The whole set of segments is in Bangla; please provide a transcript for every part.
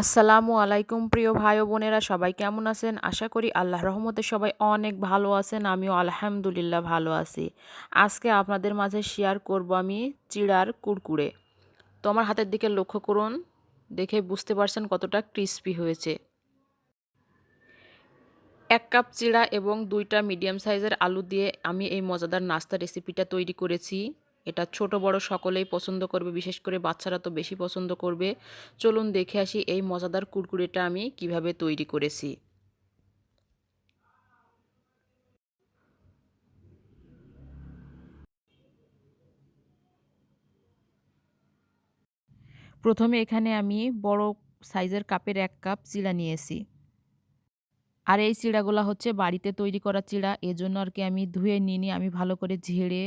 আসসালামু আলাইকুম, প্রিয় ভাই ও বোনেরা, সবাই কেমন আছেন? আশা করি আল্লাহ রহমতে সবাই অনেক ভালো আছেন, আমিও আলহামদুলিল্লাহ ভালো আছি। আজকে আপনাদের মাঝে শেয়ার করব আমি চিড়ার কুরকুরে। তো আমার হাতের দিকে লক্ষ্য করুন, দেখে বুঝতে পারছেন কতটা ক্রিস্পি হয়েছে। এক কাপ চিড়া এবং দুইটা মিডিয়াম সাইজের আলু দিয়ে আমি এই মজাদার নাস্তা রেসিপিটা তৈরি করেছি। এটা ছোট বড় সকলেই পছন্দ করবে, বিশেষ করে বাচ্চারা তো বেশি পছন্দ করবে। চলুন দেখে আসি এই মজাদার কুরকুরেটা আমি কীভাবে তৈরি করেছি। প্রথমে এখানে আমি বড় সাইজের কাপের এক কাপ চিড়া নিয়েছি। আর এই চিড়াগুলো হচ্ছে বাড়িতে তৈরি করা চিড়া, এজন্য আর কি আমি ধুয়ে নিয়ে আমি ভালো করে ঝেড়ে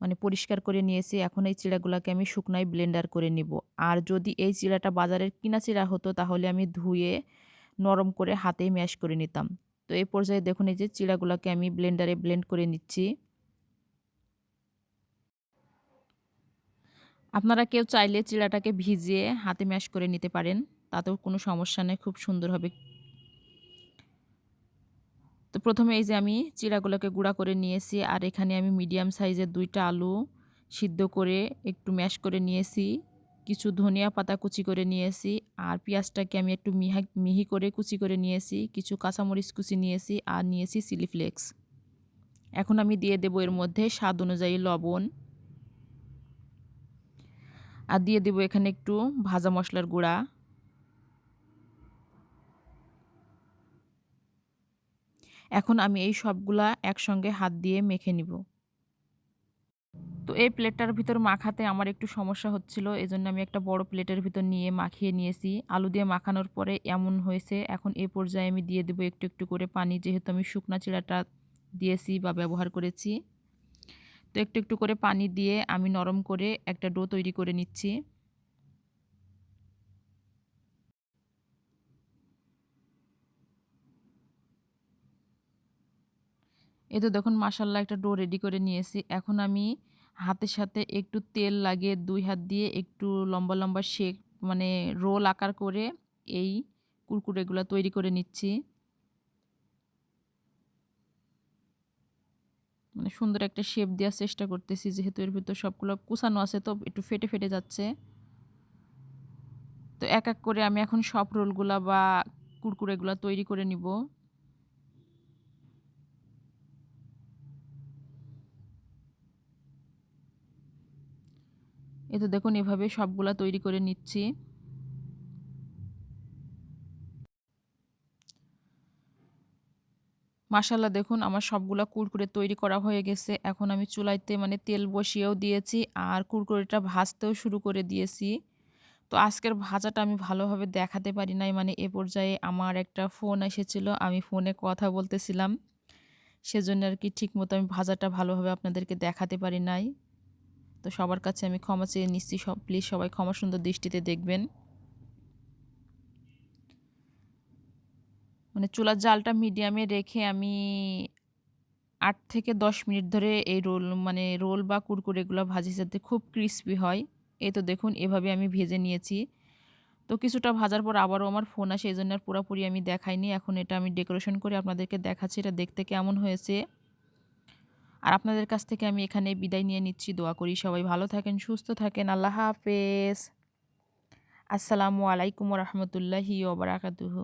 মানে পরিষ্কার করে নিয়েছি, এখন এই চিড়াগুলোকে আমি শুকনায় ব্লেন্ডার করে নিব। আর যদি এই চিড়াটা বাজারের কিনা চিড়া হতো, তাহলে আমি ধুয়ে, নরম করে হাতে ম্যাশ করে নিতাম। তো এই পর্যায়ে দেখুন, এই যে চিড়াগুলোকে আমি ব্লেন্ডারে ব্লেন্ড করে নিচ্ছি। আপনারা কেউ চাইলে চিড়াটাকে ভিজিয়ে হাতে ম্যাশ করে নিতে পারেন, তাতেও কোনো সমস্যা নেই, খুব সুন্দর হবে। তো প্রথমে এই যে আমি চিড়াগুলোকে গুঁড়া করে নিয়েছি, আর এখানে আমি মিডিয়াম সাইজের দুইটা আলু সিদ্ধ করে একটু ম্যাশ করে নিয়েছি, কিছু ধনিয়া পাতা কুচি করে নিয়েছি, আর পেঁয়াজটাকে আমি একটু মিহা, মিহি করে কুচি করে নিয়েছি, কিছু কাঁচামরিচ কুচি নিয়েছি, আর নিয়েছি চিলি ফ্লেক্স। এখন আমি দিয়ে দেবো এর মধ্যে স্বাদ অনুযায়ী লবণ। আর দিয়ে দেবো এখানে একটু ভাজা মশলার গুঁড়া। এখন আমি এই সবগুলা একসঙ্গে হাত দিয়ে মেখে নিব। তো এই প্লেটটার ভিতর মাখাতে আমার একটু সমস্যা হচ্ছিল, এজন্য আমি একটা বড় প্লেটের ভিতর নিয়ে মাখিয়ে নিয়েছি। আলু দিয়ে মাখানোর পরে এমন হয়েছে, এখন এ পর্যায়ে আমি দিয়ে দেবো একটু একটু করে পানি, যেহেতু আমি শুকনা চিড়াটা দিয়েছি বা ব্যবহার করেছি। তো একটু একটু করে পানি দিয়ে আমি নরম করে একটা ডো তৈরি করে নিচ্ছি। এই তো দেখুন মাসাল্লাহ একটা ডো রেডি করে নিয়েছি। এখন আমি হাতের সাথে একটু তেল লাগিয়ে দুই হাত দিয়ে একটু লম্বা লম্বা শেক মানে রোল আকার করে এই কুরকুরেগুলো তৈরি করে নিচ্ছি। মানে সুন্দর একটা শেপ দেওয়ার চেষ্টা করতেছি, যেহেতু এর ভিতর সবগুলো কুচানো আছে তো একটু ফেটে ফেটে যাচ্ছে। তো এক এক করে আমি এখন সব রোলগুলা বা কুরকুরেগুলো তৈরি করে নিব। এ তো দেখুন, এভাবে সবগুলা তৈরি করে নিচ্ছি। মাসাল্লাহ দেখুন, আমার সবগুলা কুরকুরে তৈরি করা হয়ে গেছে। এখন আমি চুলাইতে মানে তেল বসিয়েও দিয়েছি আর কুরকুরেটা ভাজতেও শুরু করে দিয়েছি। তো আজকের ভাজাটা আমি ভালোভাবে দেখাতে পারি নাই মানে এ পর্যায়ে আমার একটা ফোন এসেছিল, আমি ফোনে কথা বলতেছিলাম। সেজন্য আর কি ঠিক মতো আমি ভাজাটা ভালোভাবে আপনাদেরকে দেখাতে পারি নাই। তো সবার কাছে আমি ক্ষমা চেয়ে নিচ্ছি। সব প্লিজ সবাই ক্ষমা সুন্দর দৃষ্টিতে দেখবেন। মানে চুলার জালটা মিডিয়ামে রেখে আমি আট থেকে দশ মিনিট ধরে এই রোল মানে রোল বা কুরকুরেগুলো ভাজি যাতে খুব ক্রিস্পি হয়। এই তো দেখুন, এভাবে আমি ভেজে নিয়েছি। তো কিছুটা ভাজার পর আবারও আমার ফোন আসে, এই জন্য আর পুরোপুরি আমি দেখাইনি। এখন এটা আমি ডেকোরেশন করে আপনাদেরকে দেখাচ্ছি, এটা দেখতে কেমন হয়েছে। আর আপনাদের কাছ থেকে আমি এখানে বিদায় নিয়ে নিচ্ছি। দোয়া করি সবাই ভালো থাকেন, সুস্থ থাকেন। আল্লাহ হাফেজ। আসসালামু আলাইকুম রহমতুল্লাহি ওবরাকাতুহু